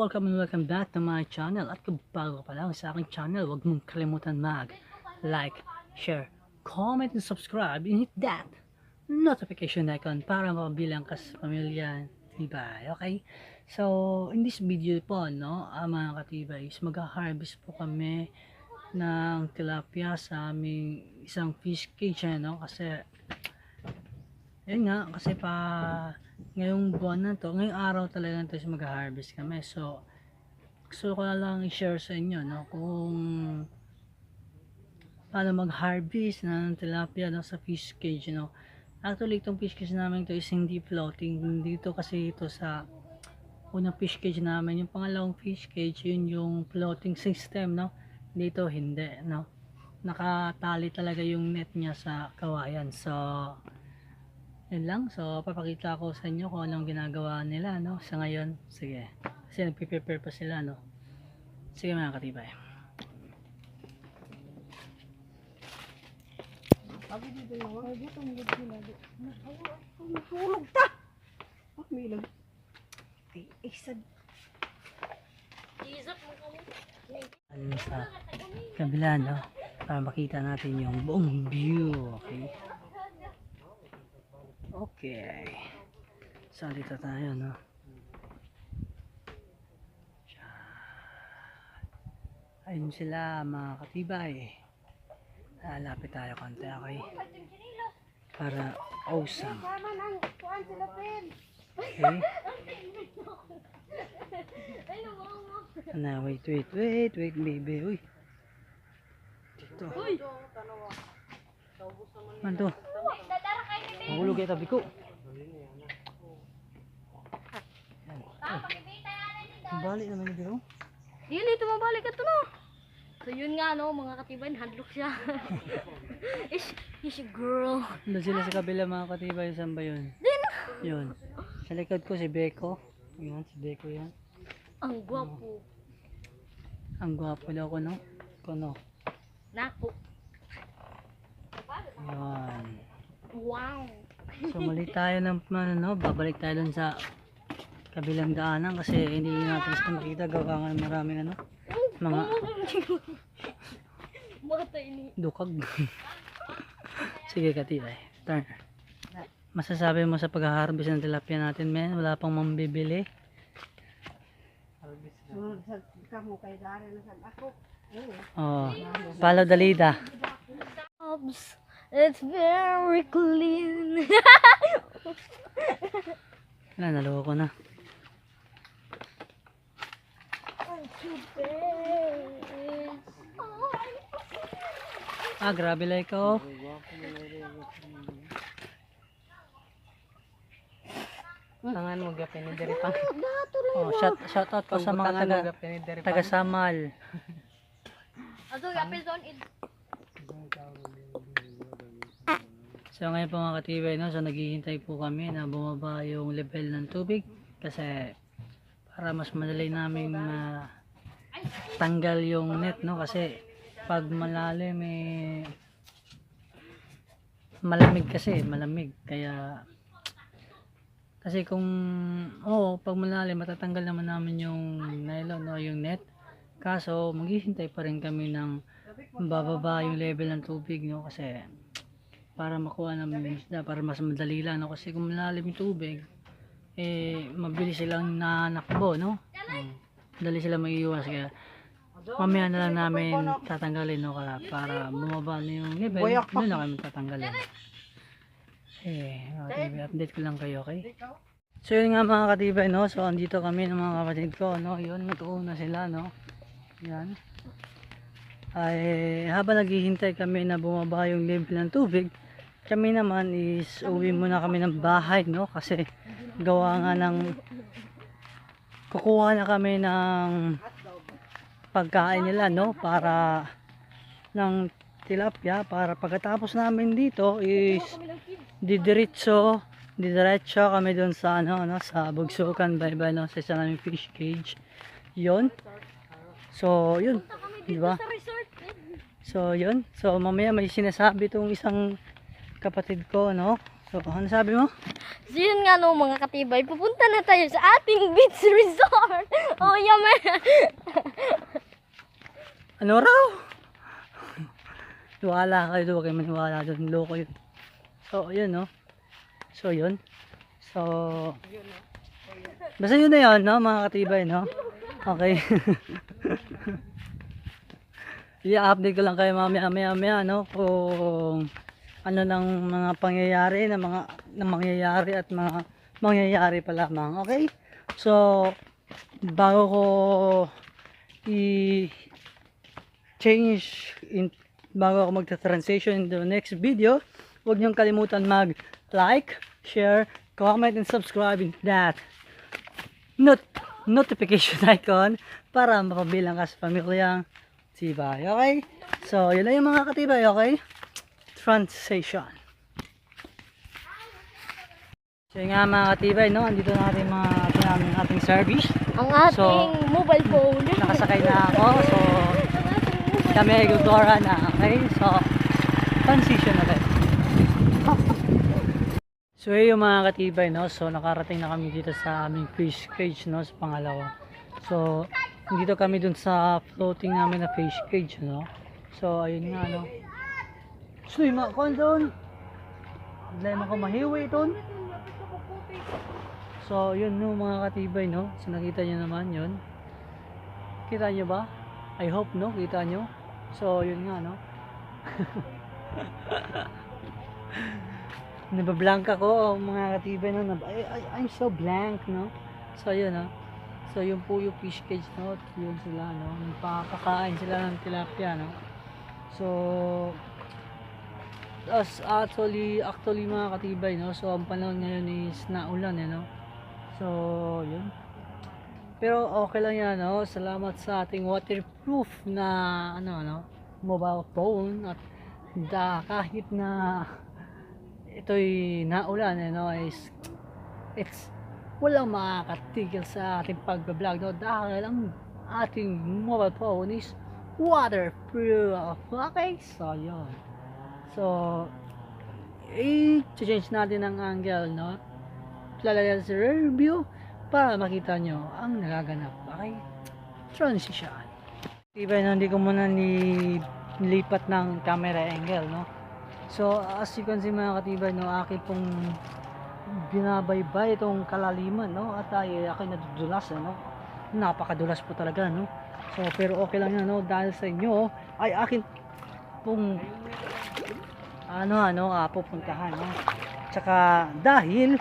Welcome and welcome back to my channel. At kung bago ka pa lang sa aking channel, huwag mong kalimutan mag like, share, comment, and subscribe. And hit that notification icon para mabilang ka sa pamilya. Diba? Okay? So, in this video po, no, ah, mga katibay, is mag-harvest po kami ng tilapia sa aming isang fish cage, eh, no? Kasi, yun nga, kasi pa, ngayong buwan na to, ngayong araw talaga to is mag-harvest kami. So, gusto ko na lang i-share sa inyo, no, kung paano mag-harvest ng tilapia no, sa fish cage, no. Actually, itong fish cage namin to is hindi floating. Dito kasi ito sa unang fish cage namin. Yung pangalawang fish cage, yun yung floating system, no. Dito, hindi, no. Nakatali talaga yung net niya sa kawayan. So, yun lang. So, papakita ko sa inyo kung anong ginagawa nila, no? Sa ngayon, sige. Kasi nagpiprepare pa sila, no? Sige mga katibay. Nahulog ta. Ah, may ilag. Ay, isa. Ano sa kabila, no? Para makita natin yung buong view, okay? Okay. So, dito tayo, no? Ayun sila, mga katibay. Lalapit tayo konti, okay? Para awesome. Okay? Na, wait, wait, wait, wait, baby. Uy. Dito. Man to. Mahulog kayo tabi ko. Balik naman yung biro. Dili tumabalik ka to no. So yun nga no, mga katibay, handlock siya. is is a girl. Doon sila sa kabila mga katibay. Saan ba yun? Yun. Sa likod ko si Beko. Yan, si Beko yan. Ang gwapo. Ang gwapo daw ko, no? Ko, no? Nako. Yan. Wow. So muli tayo ng ano, no? babalik tayo dun sa kabilang daanan kasi hindi natin sa makita. Gawa nga ng maraming ano mga dukag. Sige katibay turn. Masasabi mo sa pag-harvest ng tilapia natin men? Wala pang mambibili. Oh. Lead ah Jobs. It's very clean. wala naloko ko na ah grabe like oh Tangan mo gapin ni pang. Oh, shout shout out ko sa mga taga taga Samal. Ato gapil doon it. So ngayon po mga katibay, no, so naghihintay po kami na bumaba yung level ng tubig kasi para mas madali namin ma tanggal yung net no kasi pag malalim eh malamig kasi malamig. Kaya kasi kung oo pag malalim matatanggal naman namin yung nylon no yung net. Kaso maghihintay pa rin kami ng bababa yung level ng tubig no kasi para makuha namin yung isda para mas madali lang no? Kasi kung malalim yung tubig eh mabilis silang nanakbo no? Mm. dali sila maiiwas kaya mamaya na lang namin tatanggalin no? Kaya para bumaba na yung level doon na kami tatanggalin. Eh mga katibay update ko lang kayo okay? So yun nga mga katibay no? So andito kami ng mga kapatid ko no? Yun natuuna sila no? Yan. Ay habang naghihintay kami na bumaba yung level ng tubig kami naman is uwi muna kami ng bahay no? Kasi gawa nga ng kukuha na kami ng pagkain nila no? Para ng tilapia para pagkatapos namin dito is didiretso didiretso kami doon sa ano no sa bugsukan. Bye bye no? Sa isa naming fish cage. Yon so yun. Di ba. So, yun. So, mamaya may sinasabi tong isang kapatid ko, no? So, ano sabi mo? So yun nga no mga katibay, pupunta na tayo sa ating beach resort. Oh, yaman. Ano raw? Wala kayo huwag kayo maniwala doon. Loko yun. So, yun, no? So, yun. So, basta yun na yun, no? Mga katibay, no? Okay. I-update ko lang kayo mamaya, mamaya, mamaya, no? Kung ano ng mga pangyayari, na mga na mangyayari at mga mangyayari pa lamang. Okay? So, bago ko i change in bago ako magta-transition in the next video, huwag niyong kalimutan mag-like, share, comment, and subscribe in that not notification icon para mapabilang ka sa pamilyang tibay. Okay? So, yun na yung mga katibay, okay? Transition. So, nga mga katibay, no? Andito na ating mga ito namin ating service. Ang ating So, mobile phone. Nakasakay na ako. So, kami ay Gugora na. Okay? So, transition na tayo. so, yun yung mga katibay, no? So, nakarating na kami dito sa aming fish cage, no? Sa pangalawa. So, dito kami dun sa floating namin na fish cage, no? So, ayun nga, no? Yung mga kon doon. Problema ko mahiwi doon. So, yun no, mga katibay, no? So, nakita nyo naman yun. Kita nyo ba? I hope, no? Kita nyo? So, yun nga, no? Nabablank ako, mga katibay, no? I, I, I'm so blank, no? So, yun, no? So, yun po yung fish cage, no? Yun sila, no? Nagpapakain sila ng tilapia, no? So, as actually, actually mga katibay, no? So, ang panahon ngayon is naulan, eh, no? So, yun. Pero okay lang yan, no? Salamat sa ating waterproof na, ano, ano, mobile phone at da, kahit na ito'y naulan, eh, no? Is, it's, walang makakatigil sa ating pagbablog, no? Dahil ang ating mobile phone is waterproof. Okay? So, yun. So, i-change natin ang angle, no? Lalagyan sa rear view para makita nyo ang nagaganap. Okay? Transition. Diba, no, hindi ko muna ni nilipat ng camera angle, no? So, as you can see mga katibay, no, akin pong binabaybay itong kalaliman, no? At ay, ako'y nadudulas, no? Napakadulas po talaga, no? So, pero okay lang yan, no? Dahil sa inyo, ay akin pong ano ano ah, pupuntahan no? Tsaka dahil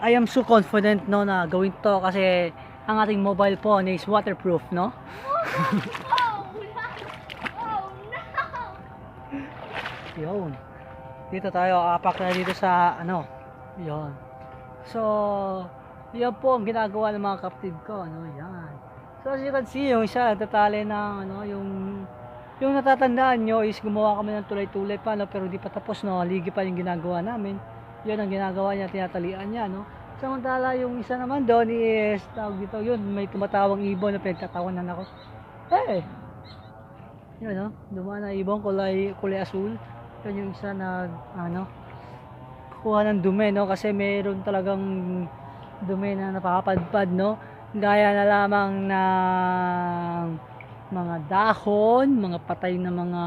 I am so confident no na gawin to kasi ang ating mobile phone is waterproof no? Yun. Dito tayo apak na dito sa ano yun. So yan po ang ginagawa ng mga kapatid ko ano yan. So as you can see yung isa tatali ng ano yung yung natatandaan nyo is gumawa kami ng tulay-tulay pa, no? pero di pa tapos, no? ligi pa yung ginagawa namin. Yun ang ginagawa niya, tinatalian niya. No? Samantala, yung isa naman doon is, tawag dito, yun, may tumatawang ibon na pinagtatawanan ako. Eh! Yun, no? Dumaan na ibon, kulay, kulay asul. Yun yung isa na, ano, kuha ng dumi, no? Kasi mayroon talagang dumi na napapadpad, no? Gaya na lamang ng mga dahon, mga patay na mga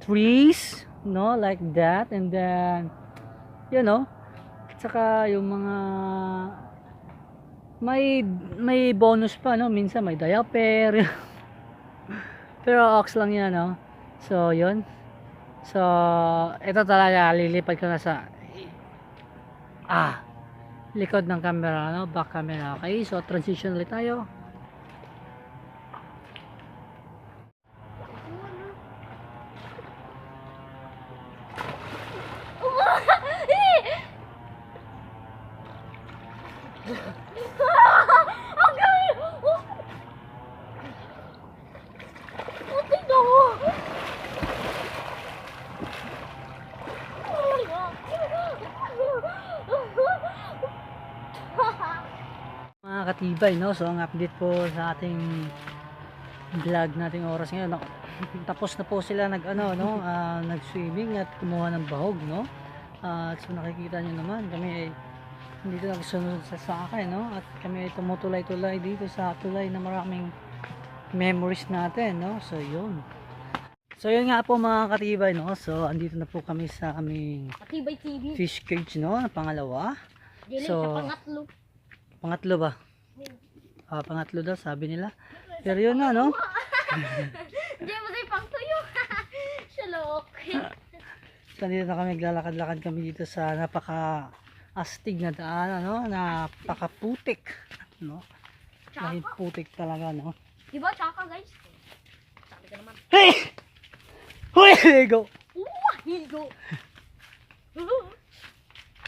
trees, no, like that, and then, you know, saka yung mga, may, may bonus pa, no, minsan may diaper, pero ox lang yan, no, so, yun, so, ito talaga, lilipad ko na sa, ah, likod ng camera, no, back camera, okay, so, transition ulit tayo, Ang galing! Oh! Oh, tignan mo! Oh my God! Mga katibay no so ang update po sa ating vlog nating oras ngayon no? tapos na po sila nag ano no ah, nag swimming at kumuha ng bahog no At so nakikita nyo naman, kami ay dito nagsunod sa sakay, no? At kami ay tumutulay-tulay dito sa tulay na maraming memories natin, no? So, yun. So, yun nga po mga katibay, no? So, andito na po kami sa aming Katibay TV. fish cage, no? Na pangalawa. Dili So- pangatlo. Pangatlo ba? Ah, pangatlo daw, sabi nila. Pero yun na, no? Hindi mo sa'yo pang tuyo. Shalok. Dito na kami, naglalakad-lakad kami dito sa napaka astig na daan, ano? Napakaputik, no? Dahil Tsaka. putik talaga, no? Diba tsaka guys? Sabi ka naman. Hey! Hoy! Go! Wah! Higo.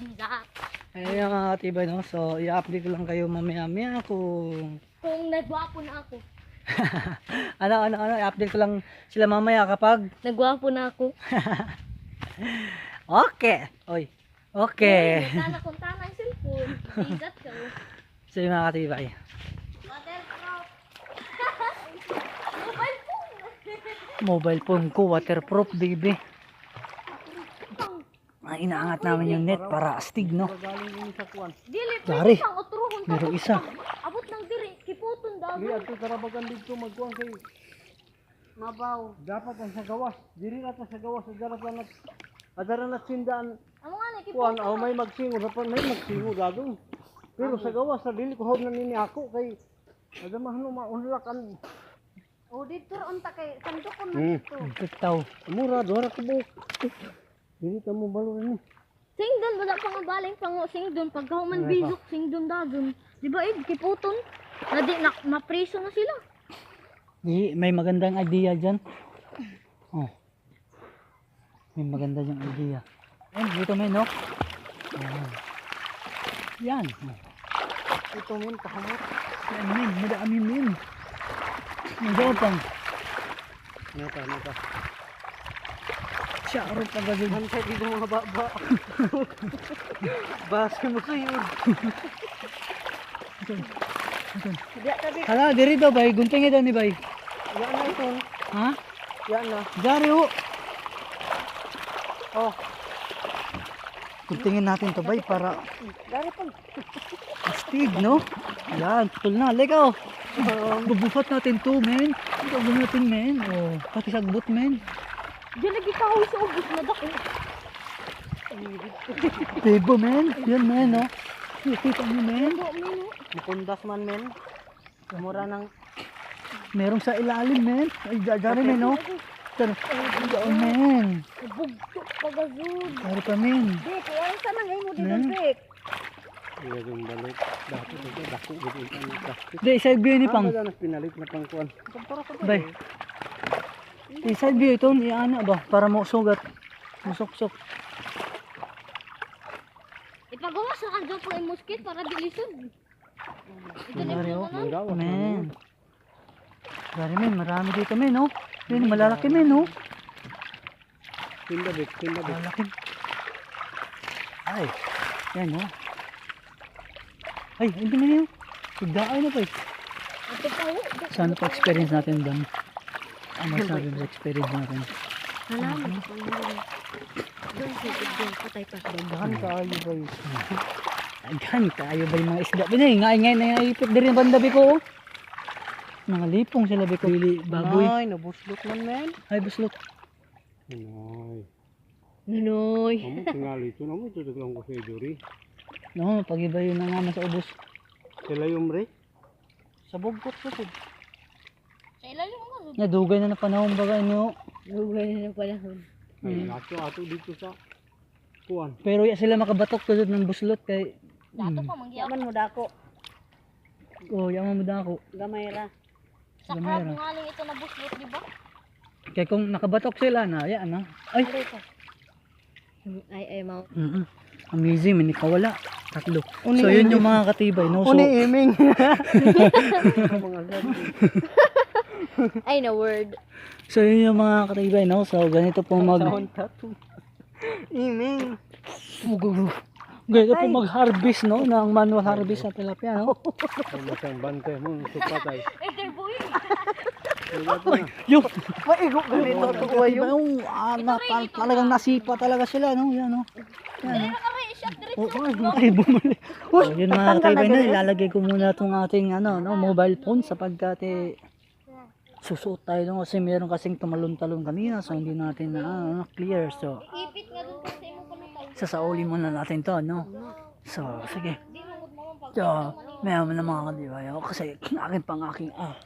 Hingga. Ayun mga katibay, no? So, i-update ko lang kayo mamaya-maya kung Kung nagwapo na ako. ano, ano, ano, i-update ko lang sila mamaya kapag Nagwapo na ako. okay. Oy. Okay. Tana kung tana yung cellphone. Bigat ka. oh. So, yung mga. Mobile phone. Mobile phone ko, waterproof, baby. Ay, inaangat namin yung net para astig, no? Dili, Dari. pwede siyang utruhon. Meron isa. Abot ng diri. Kiputon daw. ato karabagan dito magkuhan kay Mabaw. Dapat ang sa gawas. Diri na sa gawas. Adara pa nat Adara na sindaan. Amo nga na, kiputon. aw may magsingo sa pan may magsingo dadong. Pero sa gawas sa dili ko na nini ako kay ada mahno maunlak an. O, dito ron ta kay sandukon na Hmm. dito. Mura dora ko buok. Dili ta mo balo ni. Singdon, wala pa nga baling pang singdon. Pag man bisok, singdon dagon. Di ba, Ed, kiputon? Na di, na, mapriso na sila. Di, may magandang idea dyan. Oh. May maganda yung idea. Yan, dito may no? Yan. Yan. Ito mun kahamot. Yan, men. Madami, men. May pang. Nata nata. Syaro pa gagawin. Hantay dito mga baba. Base mo sa yun. Hala, diri daw, bay. Gunting daw ni bay. Yan na ito. Ha? Yan na. Dari, ho. Oh. Guntingin natin to, bay, para Dari pa. astig, no? Yan, putol na. Lega, oh. Bubufat natin to, men. Ito, natin, men. Oh, pati sagbot, men. Diyan lagi kahoy sa ubos na dako. Bebo, men. Yan, men, no? Kita niyo, men. Mukundas man men. Mura ng Merong sa ilalim, men. Ay, dari, men, no? Dari, oh, men. Bugtok pagazud. Dari pa, men. Di, kaya sa nang imo dito? Vic. Iya yung balik. Dako dito dako gud ang plastic. Side view ni Pang. Ano na pinalit na pang kuan. Bay. Di, side view ito. Iana ba? Para mo sugat. Musok-sok. Ipagawas na kanjo po yung muskit para dilisod. Ito na yung oh. Manggawa. Men. Dari, men. Marami dito, men, no? Yun, malalaki, men, no? Tinda bit, tinda bit. Malalaki. Ay. Yan, no? Ay, hindi na yun. Sigdaay na pa eh. Ito pa ho. Sana pa experience natin doon. Ano sabi mo sa experience natin? Salamat. Doon, sige, doon. Patay pa. Daghan kaayo bay. Aghan, tayo ba yung mga isda? Binay, nga ngay na ipit din yung bandabi ko. oh. Mga lipong sila bi ko. Pili, baboy. Ay, nabuslot man men. Ay, buslot. Ay. Nunoy. Amo tingali ito na mo ito lang ko sa juri. No, pag-iba yun na nga sa ubos. Sila yung re. Sa bugkot ko. Sa ilalim mo. Nadugay na na panahon baga inyo. Lugay na ng panahon. Ay, ato ato dito sa kuan. Pero ya sila makabatok kusod ng buslot kay Dato pa, manggiyaw. mo dako. oh, yaman mo dako. Gamay ra. Sa crab nga lang ito na buslot, di ba? Kaya kung nakabatok sila na, ya na. Ay, Ay, ay, mau. mm amazing, may nakawala. Tatlo. So yun yung mga katibay, no? So, Uni iming. Mga. Ay, na word. so yun yung mga katibay, no? So ganito po mag... Sound tattoo. Iming. Ganito po mag-harvest, no? Ng manual harvest sa tilapia, no? Ang matang bantay mo, supatay. Eh, they're boy. Yung, Maigo ganito to kayo. yung, na, tal- talagang nasipa talaga sila, no? Yan, no? Yan, no? Oh, ay, bumalik. Oh, yun mga kataibay na, ilalagay ko muna itong ating ano, no, mobile phone sapagkat eh, susuot tayo no, kasi meron kasing tumalon-talon kanina so hindi natin na ano, clear. So doon sasauli muna natin to no? So sige. So maya mo na mga kadibay ako kasi akin pang aking ah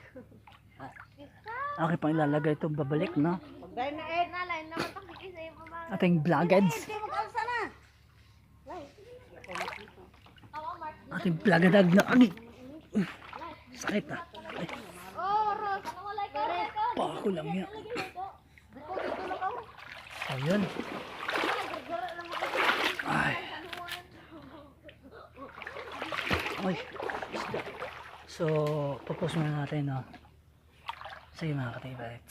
akin pang ilalagay itong babalik no? Ating vloggeds ating vloggadag na agi sakit ah Ay, Oh, Ros, nawala ka rin ka. pa ako lang yan. Ayun. Ay. Ay. So pupus muna natin no? Sige mga katibay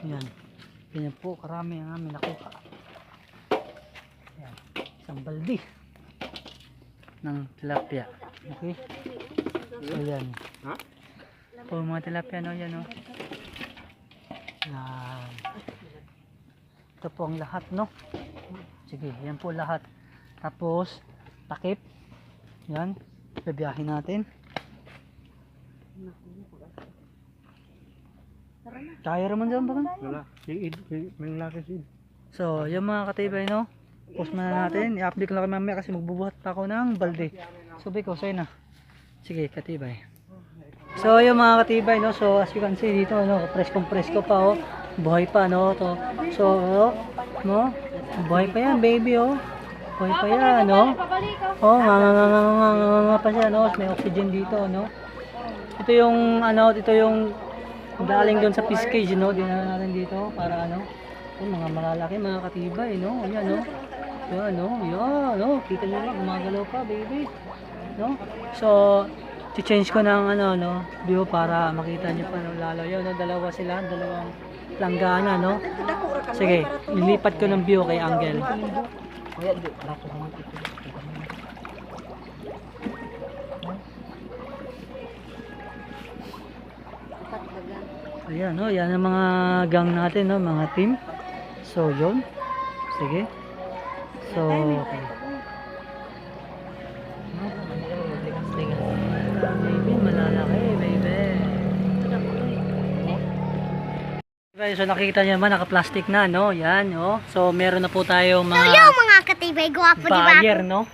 yan. Ganyan po karami ang amin nakuha. Yan. Isang baldi ng tilapia. Okay so yan Ha? po mga tilapia no yan no yan ito po ang lahat no sige yan po lahat tapos takip yan babiyahin natin kaya naman dyan ba Wala. May laki si Id. So, yung mga katibay, no? Post muna natin. I-update ko lang kay mamaya kasi magbubuhat pa ako ng balde. So, Biko, sa'yo na. Sige, katibay. So, yung mga katibay, no? So, as you can see dito, no? Preskong-presko pa, oh. Buhay pa, no? To. So, oh, no? Buhay pa yan, baby, oh. Buhay pa yan, no? Oh, nga nga nga nga nga nga nga pa siya, no? May oxygen dito, no? Ito yung, ano, ito yung galing doon sa fish cage, no? Dinala natin dito para, ano? Yung mga malalaki, mga katibay, no? Ayan, no? Yan, no? Yan, no? Kita nyo lang, gumagalaw pa, baby. No? So, change ko ng, ano, no? View para makita nyo pa, no? Lalo yun, no? Dalawa sila, dalawang langgana, no? Sige, lilipat ko ng view kay Angel. Ayan, no, yan ang mga gang natin, no, mga team. So, yun. Sige. So, baby. Okay, So, nakikita niyo naman, naka-plastic na, no? Yan, no? So, meron na po tayong mga Yung mga katibay, gwapo di ba? buyer, no?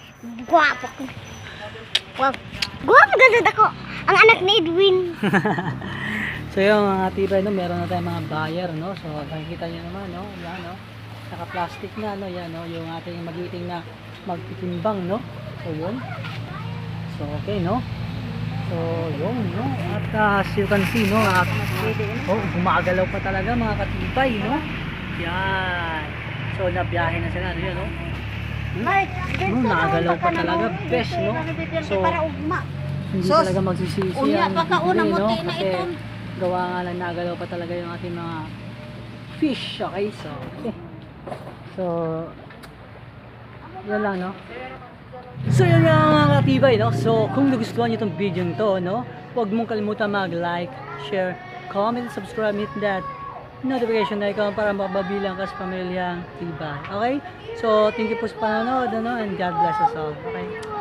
Gwapo ko. Gwapo. Gwapo ganda ako. Ang anak ni Edwin. So yung mga tibay no, meron na tayong mga buyer no. So nakikita niyo naman no, yan no. Naka-plastic na no, yan no, yung ating magiting na magtitimbang no. So yun. So okay no. So yun no. At uh, as you can see no, at, oh, gumagalaw pa talaga mga katibay no. Yan. So nabiyahe na sila no, yun no. No, nakagalaw pa talaga, best no. So hindi talaga magsisisi unya, pagkauna mo, no? na iton. gawa nga lang nagalaw pa talaga yung ating mga fish, okay? So, okay. So, yan lang, no? So, yun lang mga katibay, no? So, kung nagustuhan nyo itong video nito, no? Huwag mong kalimutan mag-like, share, comment, subscribe, hit that notification icon para mababilang ka sa pamilyang tibay. Okay? So, thank you po sa panonood, ano? And God bless us all. Okay?